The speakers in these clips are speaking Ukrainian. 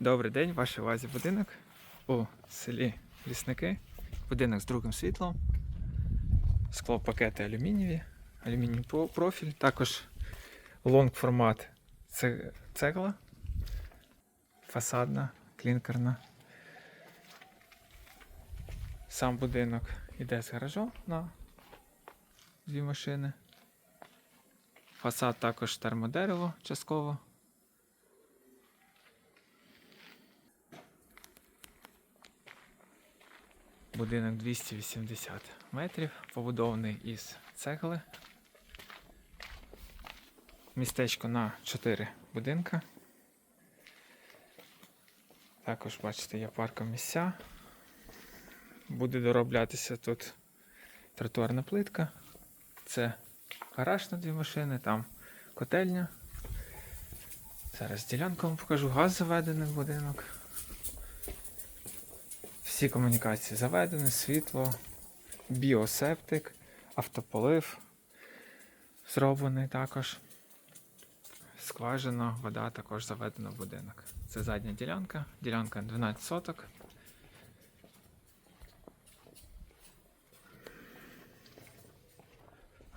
Добрий день, вашій увазі будинок у селі Лісники. Будинок з другим світлом. Склопакети алюмінієві, алюмінієвий профіль, також лонг формат цегла, фасадна, клінкерна. Сам будинок іде з гаражом на дві машини. Фасад також термодерево частково. Будинок 280 метрів, побудований із цегли. Містечко на 4 будинка. Також, бачите, є парком місця. Буде дороблятися тут тротуарна плитка. Це гараж на дві машини, там котельня. Зараз ділянку вам покажу. Газ заведений в будинок. Всі комунікації заведені, світло, біосептик, автополив зроблений також. Скважина, вода також заведена в будинок. Це задня ділянка, ділянка 12 соток.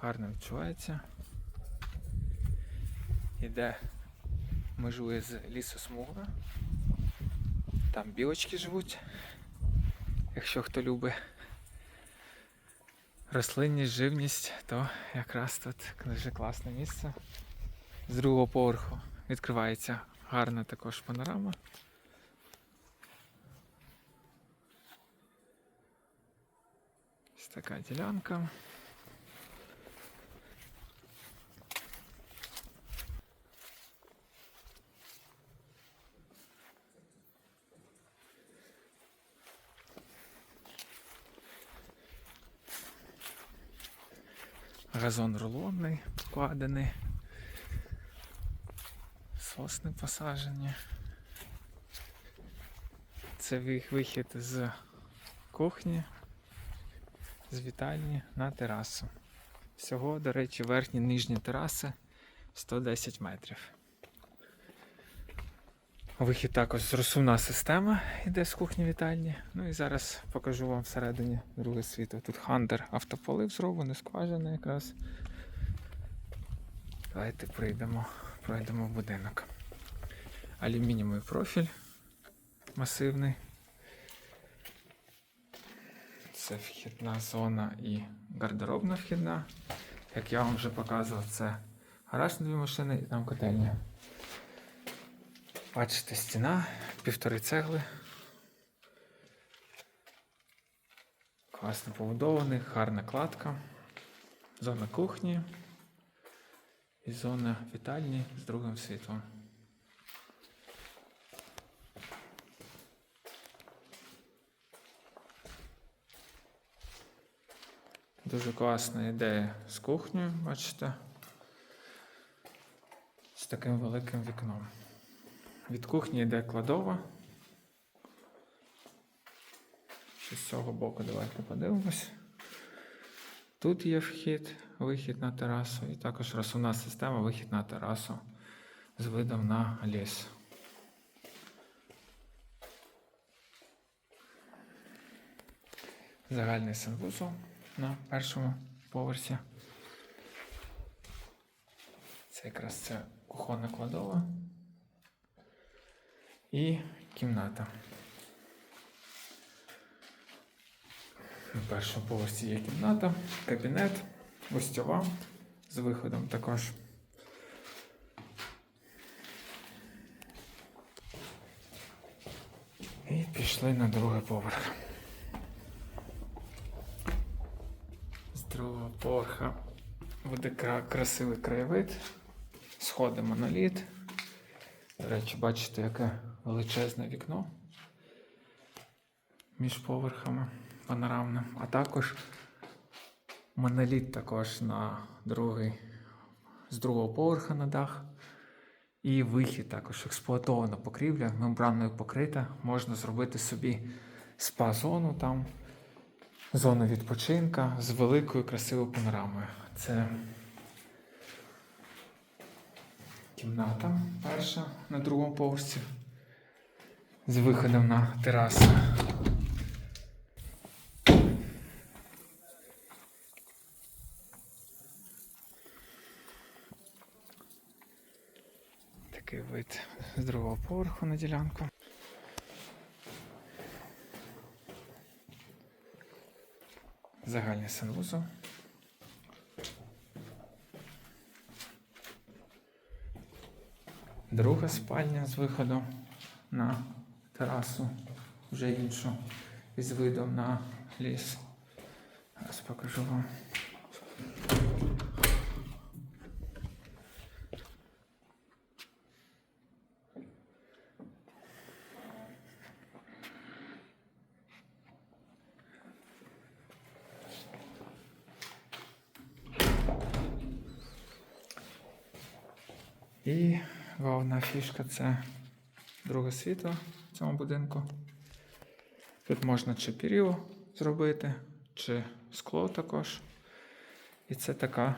Гарно відчувається. Іде, межує з лісосмуга. Там білочки живуть якщо хто любить рослинність, живність, то якраз тут дуже класне місце. З другого поверху відкривається гарна також панорама. Ось така ділянка. Газон рулонний вкладений. Сосни посаджені. Це вихід з кухні, з вітальні на терасу. Всього, до речі, верхні нижні тераси 110 метрів. Вихід також розсувна система йде з кухні вітальні. Ну і зараз покажу вам всередині друге світло. Тут хандер автополив зроблений, скважина якраз. Давайте прийдемо, пройдемо в будинок. Алюмінієвий профіль масивний. Це вхідна зона і гардеробна вхідна. Як я вам вже показував, це гараж на дві машини і там котельня. Бачите, стіна, півтори цегли. Класно побудований, гарна кладка. Зона кухні і зона вітальні з другим світлом. Дуже класна ідея з кухнею, бачите. З таким великим вікном. Від кухні йде кладова. Ще з цього боку давайте подивимось. Тут є вхід, вихід на терасу, і також розсувна система, вихід на терасу з видом на ліс. Загальний санвузол на першому поверсі. Це якраз це кухонна кладова і кімната. На першому поверсі є кімната, кабінет, гостьова з виходом також. І пішли на другий поверх. З другого поверха буде красивий краєвид. Сходимо на лід. До речі, бачите, яке величезне вікно між поверхами панорамним. А також моноліт також на другий, з другого поверха на дах. І вихід також експлуатована покрівля, мембраною покрита. Можна зробити собі спа-зону там, зону відпочинка з великою красивою панорамою. Це кімната перша на другому поверсі. З виходом на терасу. Такий вид з другого поверху на ділянку. Загальний санвузол. Друга спальня з виходом на терасу, вже іншу, із видом на ліс. Зараз покажу вам. І головна фішка це друге світло в цьому будинку. Тут можна чи періло зробити, чи скло також. І це така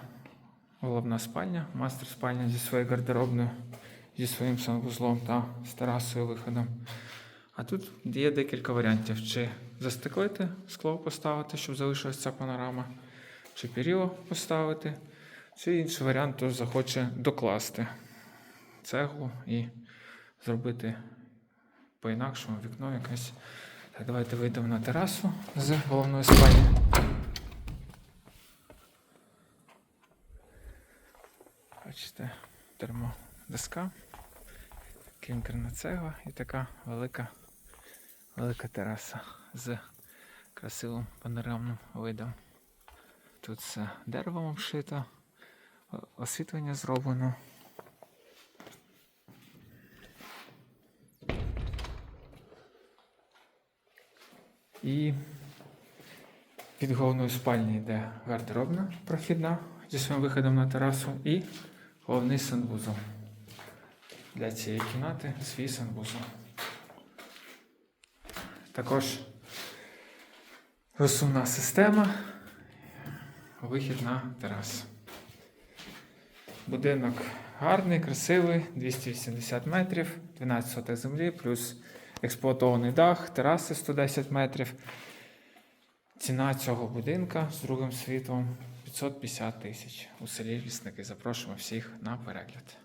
головна спальня, мастер спальня зі своєю гардеробною, зі своїм санвузлом та з терасою виходом. А тут є декілька варіантів: чи застеклити скло поставити, щоб залишилася ця панорама, чи періло поставити, чи інший варіант, хто захоче докласти цеглу і зробити по-інакшому вікно якесь. Так, давайте вийдемо на терасу з головної спальні. Бачите, термодоска, клінкерна цегла і така велика, велика тераса з красивим панорамним видом. Тут все деревом обшито, освітлення зроблено. І від головної спальні йде гардеробна прохідна зі своїм виходом на терасу і головний санвузол. Для цієї кімнати свій санвузол. Також розсувна система, вихід на терасу. Будинок гарний, красивий, 280 метрів, 12 сотих землі, плюс експлуатований дах, тераси 110 метрів. Ціна цього будинка з другим світлом 550 тисяч. У селі Лісники. Запрошуємо всіх на перегляд.